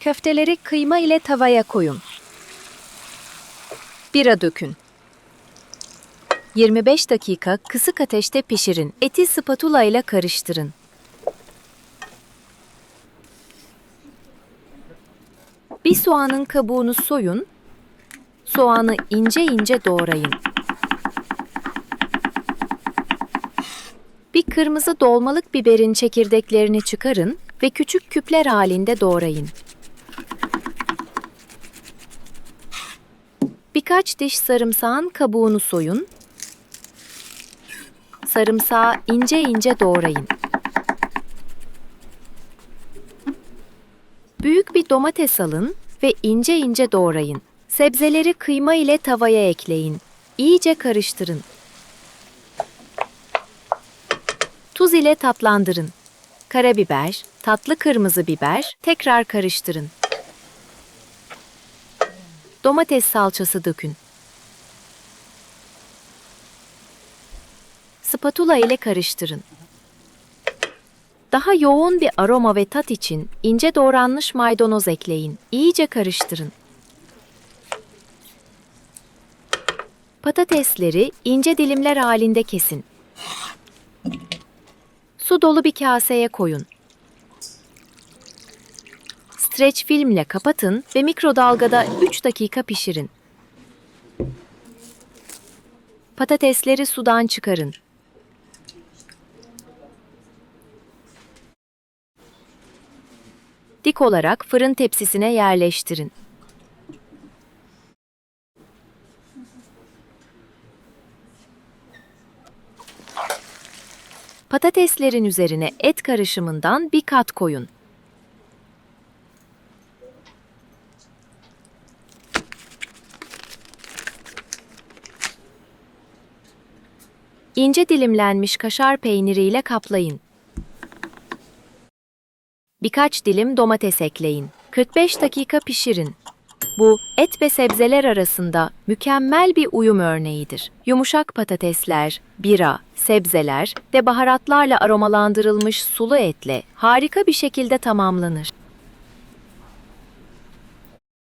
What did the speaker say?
Köfteleri kıyma ile tavaya koyun. Bira dökün. 25 dakika kısık ateşte pişirin. Eti spatula ile karıştırın. Bir soğanın kabuğunu soyun. Soğanı ince ince doğrayın. Bir kırmızı dolmalık biberin çekirdeklerini çıkarın ve küçük küpler halinde doğrayın. Birkaç diş sarımsağın kabuğunu soyun. Sarımsağı ince ince doğrayın. Büyük bir domates alın ve ince ince doğrayın. Sebzeleri kıyma ile tavaya ekleyin. İyice karıştırın. Tuz ile tatlandırın. Karabiber, tatlı kırmızı biber, tekrar karıştırın. Domates salçası dökün. Spatula ile karıştırın. Daha yoğun bir aroma ve tat için ince doğranmış maydanoz ekleyin. İyice karıştırın. Patatesleri ince dilimler halinde kesin. Su dolu bir kaseye koyun. Streç filmle kapatın ve mikrodalgada 3 dakika pişirin. Patatesleri sudan çıkarın. Dik olarak fırın tepsisine yerleştirin. Patateslerin üzerine et karışımından bir kat koyun. İnce dilimlenmiş kaşar peyniriyle kaplayın. Birkaç dilim domates ekleyin. 45 dakika pişirin. Bu et ve sebzeler arasında mükemmel bir uyum örneğidir. Yumuşak patatesler, bira, sebzeler ve baharatlarla aromalandırılmış sulu etle harika bir şekilde tamamlanır.